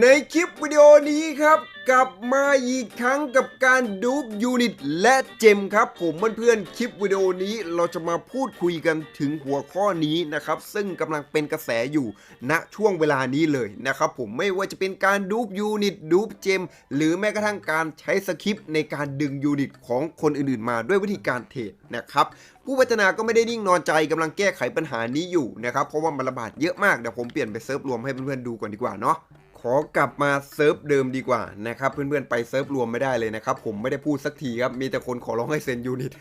ในคลิปวิดีโอนี้ครับ กลับมาอีกครั้งกับการดูปยูนิตและเจมครับ ผมเพื่อนๆคลิปวิดีโอนี้เราจะมาพูดคุยกันถึงหัวข้อนี้นะครับ ซึ่งกำลังเป็นกระแสอยู่ณช่วงเวลานี้เลยนะครับผมไม่ว่าจะเป็นการดูปยูนิตดูปเจมหรือแม้กระทั่งการใช้สคริปต์ในการดึงยูนิตของคนอื่นๆ มาด้วยวิธีการเทรดนะครับผู้พัฒนาก็ไม่ได้นิ่งนอนใจกำลังแก้ไขปัญหานี้อยู่นะครับเพราะว่ามันระบาดเยอะมากเดี๋ยวผมเปลี่ยนไปเซิร์ฟรวมให้เพื่อนๆดูก่อนดีกว่าเนาะ ขอกลับมาเซิร์ฟเดิมดีกว่านะครับ เพื่อนๆไปเซิร์ฟรวมไม่ได้เลยนะครับ ผมไม่ได้พูดสักทีครับ มีแต่คนขอร้องให้เซ็นยูนิต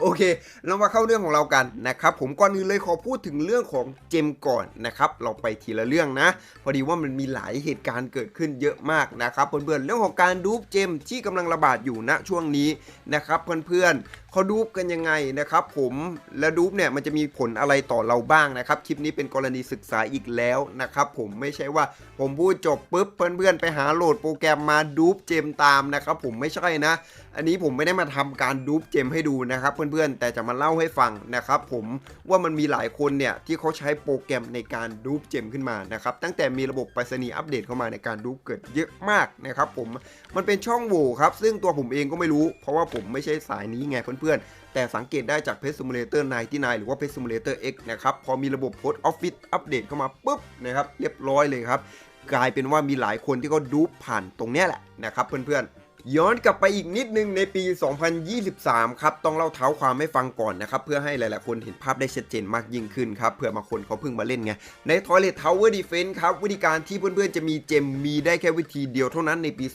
โอเค เรามาเข้าเรื่องของเรากันนะครับ ผมก่อนอื่นเลยขอพูดถึงเรื่องของเจมก่อนนะครับ เราไปทีละเรื่องนะ พอดีว่ามันมีหลายเหตุการณ์เกิดขึ้นเยอะมากนะครับ เพื่อนๆ เรื่องของการดูปเจมที่กำลังระบาดอยู่ณช่วงนี้นะครับ เพื่อนๆเขาดูปกันยังไงนะครับ ผมและดูปเนี่ยมันจะมีผลอะไรต่อเราบ้างนะครับ คลิปนี้เป็นกรณีศึกษาอีกแล้วนะครับ ผมไม่ใช่ว่าผมพูดจบปุ๊บเพื่อนๆไปหาโหลดโปรแกรมมาดูปเจมตามนะครับ ผมไม่ใช่นะ อันนี้ผมไม่ได้มาทำการดูปเจมให้ดูนะครับเพื่อนๆ แต่จะมาเล่าให้ฟังนะครับผมว่ามันมีหลายคนเนี่ยที่เขาใช้โปรแกรมในการดูปเจมขึ้นมานะครับตั้งแต่มีระบบไปรษณีย์อัปเดตเข้ามาในการดูปเกิดเยอะมากนะครับผมมันเป็นช่องโหว่ครับซึ่งตัวผมเองก็ไม่รู้ เพราะว่าผมไม่ใช่สายนี้ไงเพื่อนๆ แต่สังเกตได้จากเพจซิมูเลเตอร์99หรือว่าเพจซิมูเลเตอร์ X นะครับพอมีระบบโพสต์ออฟฟิศอัปเดตเข้ามาปุ๊บนะครับเรียบร้อยเลยครับกลายเป็นว่ามีหลายคนที่เขาดูปผ่านตรงเนี้ยแหละนะครับเพื่อนๆ ย้อนกลับไปอีกนิดนึงในปี 2023 ครับ ต้องเล่าเท้าความให้ฟังก่อนนะครับ เพื่อให้หลายๆ คนเห็นภาพได้ชัดเจนมากยิ่งขึ้นครับ เผื่อบางคนเขาเพิ่งมาเล่นไง ใน Toilet Tower Defense ครับ วิธีการที่เพื่อนๆ จะมีเจมมีได้แค่วิธีเดียวเท่านั้นในปี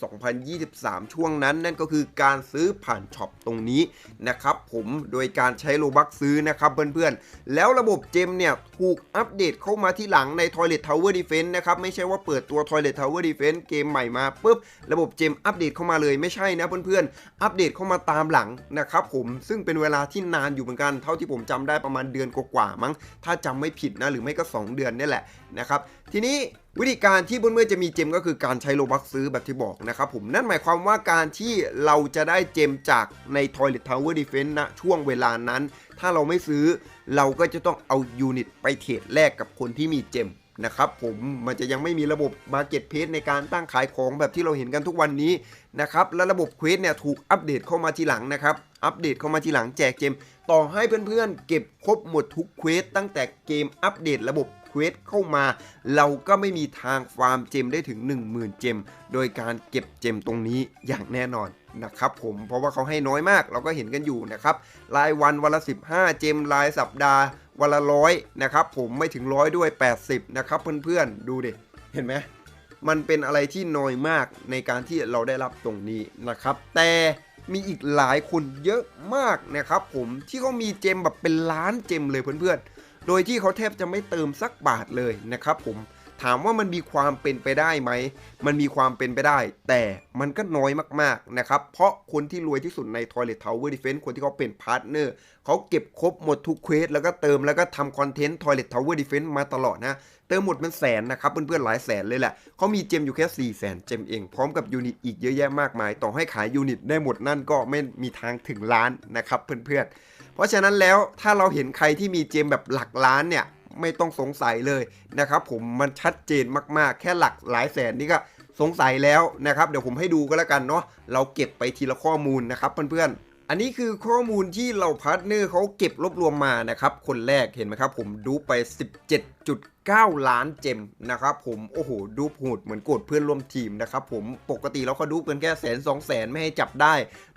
2023 ช่วงนั้นนั่นก็คือการซื้อผ่านช็อปตรงนี้นะครับผมโดยการใช้โลบักซื้อนะครับเพื่อนๆ แล้วระบบเจมเนี่ยถูกอัปเดตเข้ามาที่หลังใน Toilet Tower Defense นะครับไม่ใช่ว่าเปิดตัว Toilet Tower Defense เกมใหม่มาปุ๊บระบบเจมอัปเดตเข้ามาเลยไม่ใช่นะเพื่อนๆ อัปเดตเข้ามาตามหลังนะครับผมซึ่งเป็นเวลาที่นานอยู่เหมือนกัน เท่าที่ผมจำได้ประมาณเดือนกว่าๆมั้ง ถ้าจำไม่ผิดนะหรือไม่ก็ 2 เดือนนี่แหละนะครับทีนี้วิธีการที่เพื่อนๆจะมีเจมก็คือการใช้โลบักซื้อแบบที่บอกนะครับผมนั่นหมายความว่าการที่เราจะได้เจมจากใน Toilet Tower Defense ณช่วงเวลานั้น ถ้าเราไม่ซื้อเราก็จะต้องเอายูนิตไปเทรดแลกกับคนที่มีเจม นะครับผมมันจะยังไม่มีระบบ Market p l a c e ในการตั้งขายของแบบที่เราเห็นกันทุกวันนี้นะครับและระบบเควสเนี่ยถูกอัปเดตเข้ามาทีหลังนะครับอัปเดตเข้ามาทีหลังแจกเกม ต่อให้เพื่อนๆ เก็บครบหมดทุกเควสตั้งแต่เกมอัปเดตระบบเควสเข้ามา เราก็ไม่มีทางฟาร์มเจมได้ถึง 10,000 เจม โดยการเก็บเจมตรงนี้อย่างแน่นอนนะครับผมเพราะว่าเขาให้น้อยมากเราก็เห็นกันอยู่นะครับรายวันวันละ 15 เจมรายสัปดาห์ วันละร้อยนะครับผมไม่ถึงร้อยด้วย 80 นะครับเพื่อนๆ ดูดิ เห็นไหมมันเป็นอะไรที่น้อยมากในการที่เราได้รับตรงนี้นะครับ แต่มีอีกหลายคนเยอะมากนะครับผมที่เขามีเจมแบบเป็นล้านเจมเลยเพื่อนๆ โดยที่เขาแทบจะไม่เติมสักบาทเลยนะครับผม ถามว่ามันมีความเป็นไปได้ไหม มันมีความเป็นไปได้ แต่มันก็น้อยมากๆนะครับ เพราะคนที่รวยที่สุดใน Toilet Tower Defense คนที่เขาเป็นพาร์ทเนอร์เขาเก็บครบหมดทุกเควสแล้วก็เติมแล้วก็ทำคอนเทนต์ Toilet Tower Defense มาตลอดนะ เติมหมดเป็นแสนนะครับ เพื่อนๆหลายแสนเลยแหละเขามีเจมอยู่แค่4 0 0แสนเจมเอง พร้อมกับยูนิตอีกเยอะแยะมากมาย ต่อให้ขายยูนิตได้หมดนั่นก็ไม่มีทางถึงล้านนะครับเพื่อนๆ เพราะฉะนั้นแล้วถ้าเราเห็นใครที่มีเจมแบบหลักล้านเนี่ย ไม่ต้องสงสัยเลยนะครับผมมันชัดเจนมากๆ แค่หลักหลายแสนนี่ก็สงสัยแล้วนะครับ เดี๋ยวผมให้ดูก็แล้วกันเนาะเราเก็บไปทีละข้อมูลนะครับเพื่อนๆ อันนี้คือข้อมูลที่เราพาร์ทเนอร์เขาเก็บรวบรวมมานะครับ คนแรกเห็นไหมครับ ผมดูไป 17.9 ล้านเจมนะครับผมโอ้โหดูโหดเหมือนโกดเพื่อนร่วมทีมนะครับผมปกติแล้วเขาดูกันแค่แสนสองแสนไม่ให้จับได้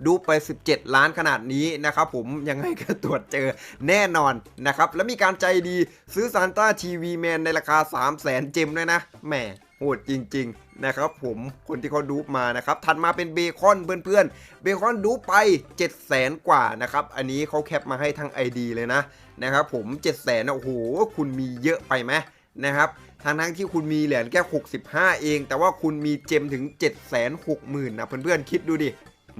ดูไป 17 ล้านขนาดนี้นะครับผมยังไงก็ตรวจเจอแน่นอนนะครับ แล้วมีการใจดีซื้อซานต้าทีวีแมนในราคา 3 0 0แสนเจมด้วยนะแหม โหดจริงๆนะครับผมคนที่เขาดูมานะครับถัดมาเป็นเบคอนเพื่อนๆเบคอนดูไป 7 0 0แสนกว่านะครับอันนี้เขาแคปมาให้ทั้ง ID เลยนะนะครับผม 7 0 0แสนโอ้โหคุณมีเยอะไปไหมนะครับทั้งทั้งที่คุณมีเหรียญแค่ 65 เอง แต่ว่าคุณมีเจมถึง 7 6 0 0 0 0นะเพื่อนๆคิดดูดิ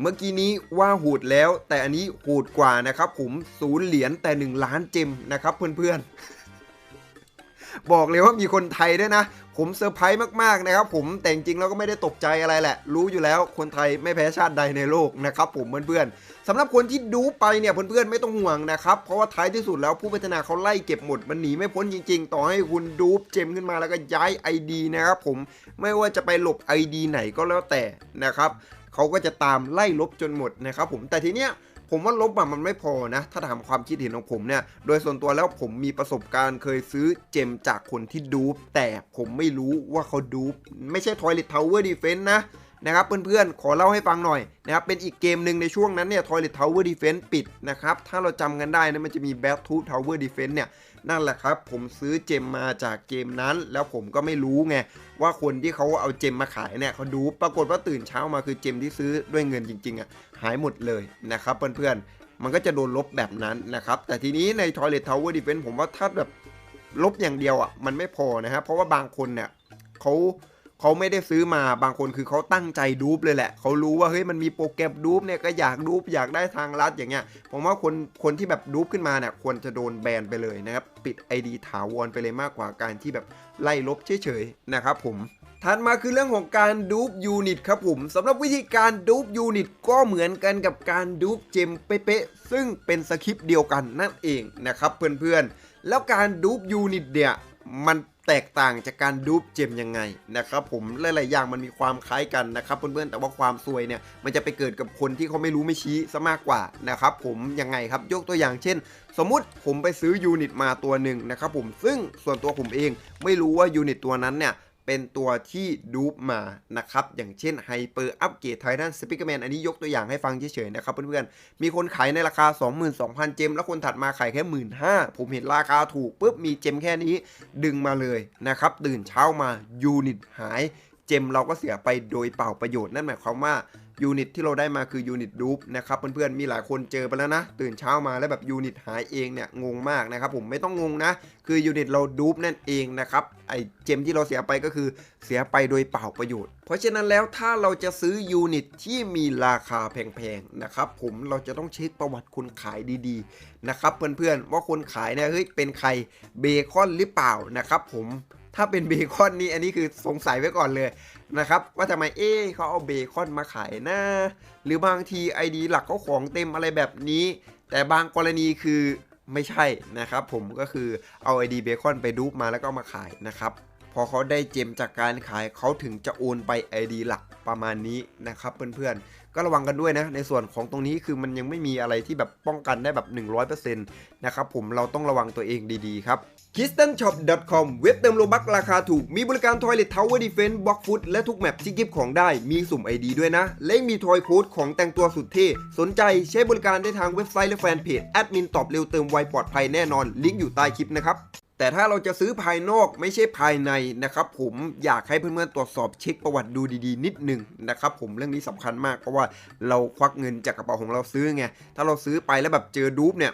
เมื่อกี้นี้ว่าโหดแล้ว แต่อันนี้โหดกว่านะครับผมศูนย์เหรียญแต่ 1 ล้านเจมนะครับเพื่อนๆบอกเลยว่ามีคนไทยด้วยนะ ผมเซอร์ไพรส์มากๆนะครับผมแต่จริงๆเราก็ไม่ได้ตกใจอะไรแหละ รู้อยู่แล้วคนไทยไม่แพ้ชาติใดในโลกนะครับผมเพื่อนๆสำหรับคนที่ดูไปเนี่ยเพื่อนๆไม่ต้องห่วงนะครับเพราะว่าท้ายที่สุดแล้วผู้พัฒนาเขาไล่เก็บหมดมันหนีไม่พ้นจริง ๆ ต่อให้คุณดูเจมขึ้นมาแล้วก็ย้าย ID นะครับผมไม่ว่าจะไปหลบ ID ไหนก็แล้วแต่นะครับเขาก็จะตามไล่ลบจนหมดนะครับผมแต่ทีเนี้ย ผมว่าลบมันไม่พอนะ ถ้าถามความคิดเห็นของผมเนี่ย โดยส่วนตัวแล้วผมมีประสบการณ์เคยซื้อเจมจากคนที่ดูปแต่ผมไม่รู้ว่าเขาดูปไม่ใช่ Toilet Tower Defense นะนะครับเพื่อนๆ ขอเล่าให้ฟังหน่อยนะครับเป็นอีกเกมหนึ่งในช่วงนั้นเนี่ย Toilet Tower Defense ปิดนะครับ ถ้าเราจำกันได้นะมันจะมี Battle Tower Defense เนี่ย นั่นแหละครับ ผมซื้อเจมมาจากเกมนั้น แล้วผมก็ไม่รู้ไงว่าคนที่เขาเอาเจมมาขายเนี่ยเขาดูปรากฏว่าตื่นเช้ามาคือเจมที่ซื้อด้วยเงินจริงๆอะหายหมดเลยนะครับเพื่อนๆมันก็จะโดนลบแบบนั้นนะครับแต่ทีนี้ใน Toilet Tower Defense ผมว่าถ้าแบบลบอย่างเดียวอะมันไม่พอนะฮะเพราะว่าบางคนเนี่ยเขา เขาไม่ได้ซื้อมาบางคนคือเขาตั้งใจดูปเลยแหละเขารู้ว่าเฮ้ยมันมีโปรแกรมดูปเนี่ยก็อยากดูปอยากได้ทางลัดอย่างเงี้ยผมว่าคนคนที่แบบดูปขึ้นมาเนี่ยควรจะโดนแบนไปเลยนะครับปิด ID ถาวรไปเลยมากกว่าการที่แบบไล่ลบเฉยๆนะครับผมถัดมาคือเรื่องของการดูปยูนิตครับผมสำหรับวิธีการดูปยูนิตก็เหมือนกันกับการดูปเจมเป๊ะๆซึ่งเป็นสคริปต์เดียวกันนั่นเองนะครับเพื่อนๆแล้วการดูปยูนิตเนี่ย มันแตกต่างจากการดูปเจมยังไงนะครับผมหลายๆอย่างมันมีความคล้ายกันนะครับเพื่อนๆแต่ว่าความซวยเนี่ยมันจะไปเกิดกับคนที่เขาไม่รู้ไม่ชี้ซะมากกว่านะครับผมยังไงครับยกตัวอย่างเช่น สมมุติผมไปซื้อยูนิตมาตัวหนึ่งนะครับผมซึ่งส่วนตัวผมเองไม่รู้ว่ายูนิตตัวนั้นเนี่ย เป็นตัวที่ดูปมานะครับ อย่างเช่นไฮเปอร์อัปเกรดไททันสปิเกอร์แมนอันนี้ยกตัวอย่างให้ฟังเฉยๆนะครับเพื่อนๆ มีคนขายในราคา 22,000 เจม แล้วคนถัดมาขายแค่ 15,000 ผมเห็นราคาถูกปุ๊บมีเจมแค่นี้ดึงมาเลยนะครับ ตื่นเช้ามายูนิตหาย เจมเราก็เสียไปโดยเปล่าประโยชน์นั่นหมายความว่ายูนิตที่เราได้มาคือยูนิตดูปนะครับเพื่อนๆมีหลายคนเจอไปแล้วนะ ตื่นเช้ามาแล้วแบบยูนิตหายเองเนี่ยงงมากนะครับผมไม่ต้องงงนะ คือยูนิตเราดูปนั่นเองนะครับไอเจมที่เราเสียไปก็คือเสียไปโดยเปล่าประโยชน์ เพราะฉะนั้นแล้วถ้าเราจะซื้อยูนิตที่มีราคาแพงๆนะครับผมเราจะต้องเช็คประวัติคนขายดีๆนะครับเพื่อนๆว่าคนขายเนี่ยเฮ้ยเป็นใครเบคอนหรือเปล่านะครับผม ถ้าเป็นเบคอนนี่อันนี้คือสงสัยไว้ก่อนเลยนะครับ ว่าทำไมเอ๊เขาเอาเบคอนมาขายนะ หรือบางทีไอดีหลักเขาของเต็มอะไรแบบนี้ แต่บางกรณีคือไม่ใช่นะครับ ผมก็คือเอาไอดีเบคอนไปดูปมาแล้วก็มาขายนะครับ อเขาได้เจมจากการขายเขาถึงจะโอนไป ID หลักประมาณนี้นะครับเพื่อนๆ ก็ระวังกันด้วยนะ ในส่วนของตรงนี้คือมันยังไม่มีอะไรที่แบบป้องกันได้แบบ 100%นะครับผมเราต้องระวังตัวเองดีๆครับ k i s t e n s h o p c o m เว็บเติมโลบักราคาถูก มีบริการ Toilet Tower Defense Block Foot และทุกแมปที่กิฟของได้มีสุ่ม ID ด้วยนะ และมีทอยโค้ดของแต่งตัวสุดเท่ สนใจใช้บริการได้ทางเว็บไซต์และแฟนเพจแอดมินตอบเร็วเติมไวปลอดภัยแน่นอนลิงก์อยู่ใต้คลิปนะครับ แต่ถ้าเราจะซื้อภายนอกไม่ใช่ภายในนะครับ ผมอยากให้เพื่อนๆตรวจสอบเช็คประวัติดูดีๆ นิดหนึ่งนะครับ ผมเรื่องนี้สำคัญมากเพราะว่าเราควักเงินจากกระเป๋าของเราซื้อไงถ้าเราซื้อไปแล้วแบบเจอดูปเนี่ย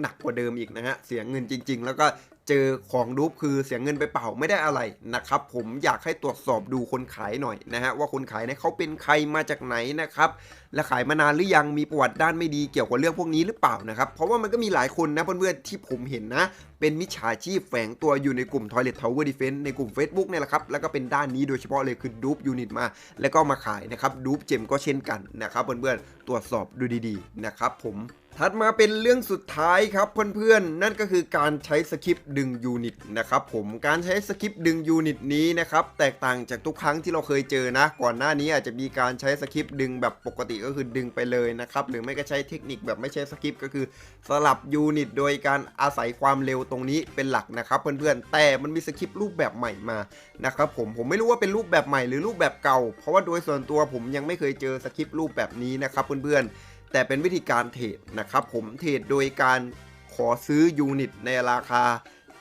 หนักกว่าเดิมอีกนะฮะเสียเงินจริง ๆ แล้วก็ เจอของดูปคือเสียเงินไปเปล่าไม่ได้อะไรนะครับ ผมอยากให้ตรวจสอบดูคนขายหน่อยนะฮะว่าคนขายเนี่ยเขาเป็นใครมาจากไหนนะครับและขายมานานหรือยังมีประวัติด้านไม่ดีเกี่ยวกับเรื่องพวกนี้หรือเปล่านะครับ เพราะว่ามันก็มีหลายคนนะเพื่อนๆที่ผมเห็นนะ เป็นมิจฉาชีพแฝงตัวอยู่ในกลุ่ม Toilet Tower Defense ในกลุ่ม Facebook เนี่ยแหละครับ แล้วก็เป็นด้านนี้โดยเฉพาะเลยคือดูปยูนิตมา แล้วก็มาขายนะครับดูปเจมก็เช่นกันนะครับเพื่อนๆตรวจสอบดูดีๆนะครับผม ถัดมาเป็นเรื่องสุดท้ายครับเพื่อนๆ นั่นก็คือการใช้สคริปต์ดึงยูนิตนะครับผมการใช้สคริปต์ดึงยูนิตนี้นะครับแตกต่างจากทุกครั้งที่เราเคยเจอนะ ก่อนหน้านี้อาจจะมีการใช้สคริปต์ดึงแบบปกติก็คือดึงไปเลยนะครับหรือไม่ก็ใช้เทคนิคแบบไม่ใช้สคริปต์ก็คือสลับยูนิตโดยการอาศัยความเร็วตรงนี้เป็นหลักนะครับเพื่อนๆ แต่มันมีสคริปต์รูปแบบใหม่มานะครับผมผมไม่รู้ว่าเป็นรูปแบบใหม่หรือรูปแบบเก่า เพราะว่าโดยส่วนตัวผมยังไม่เคยเจอสคริปต์รูปแบบนี้นะครับเพื่อนๆ แต่เป็นวิธีการเทรดนะครับผมเทรดโดยการขอซื้อยูนิตในราคา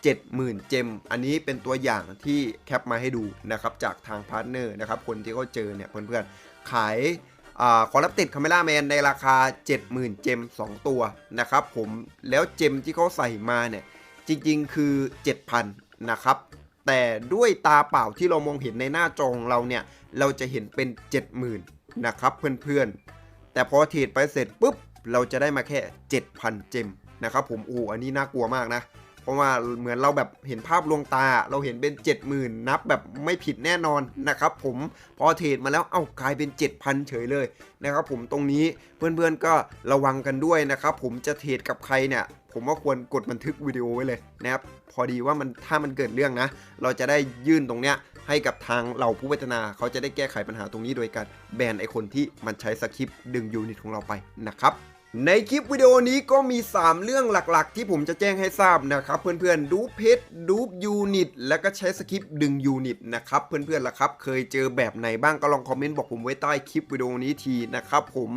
70,000 เจม อันนี้เป็นตัวอย่างที่แคปมาให้ดูนะครับจากทางพาร์ทเนอร์นะครับคนที่เขาเจอเนี่ยเพื่อนๆขายอาขอรับติดคาเมล่าแมนในราคา 70,000 เจม 2 ตัวนะครับผมแล้วเจมที่เขาใส่มาเนี่ยจริงๆคือ 7,000 นะครับแต่ด้วยตาเปล่าที่เรามองเห็นในหน้าจอของเราเนี่ยเราจะเห็นเป็น 70,000 นะครับเพื่อนๆ แต่พอเทรดไปเสร็จปุ๊บ เราจะได้มาแค่ 7,000 เจมนะครับผมโอ้อันนี้น่ากลัวมากนะ เพราะว่าเหมือนเราแบบเห็นภาพลวงตา เราเห็นเป็น 70,000 นับแบบไม่ผิดแน่นอนนะครับผมพอเทรดมาแล้วเอ้ากลายเป็น 7,000 เฉยเลยนะครับผมตรงนี้เพื่อนๆก็ระวังกันด้วยนะครับผมจะเทรดกับใครเนี่ย ผมว่าควรกดบันทึกวิดีโอไว้เลยนะครับพอดีว่ามันถ้ามันเกิดเรื่องนะ เราจะได้ยื่นตรงเนี้ยให้กับทางเราผู้พัฒนาเขาจะได้แก้ไขปัญหาตรงนี้โดยการแบนไอคนที่มันใช้สคริปต์ดึงยูนิตของเราไปนะครับในคลิปวิดีโอนี้ก็มี 3 เรื่องหลักๆ ที่ผมจะแจ้งให้ทราบนะครับ เพื่อนๆ ดูเพชรดูยูนิตแล้วก็ใช้สคริปต์ดึงยูนิตนะครับเพื่อนๆล่ะครับ เคยเจอแบบไหนบ้างก็ลองคอมเมนต์บอกผมไว้ใต้คลิปวิดีโอนี้ทีนะครับผม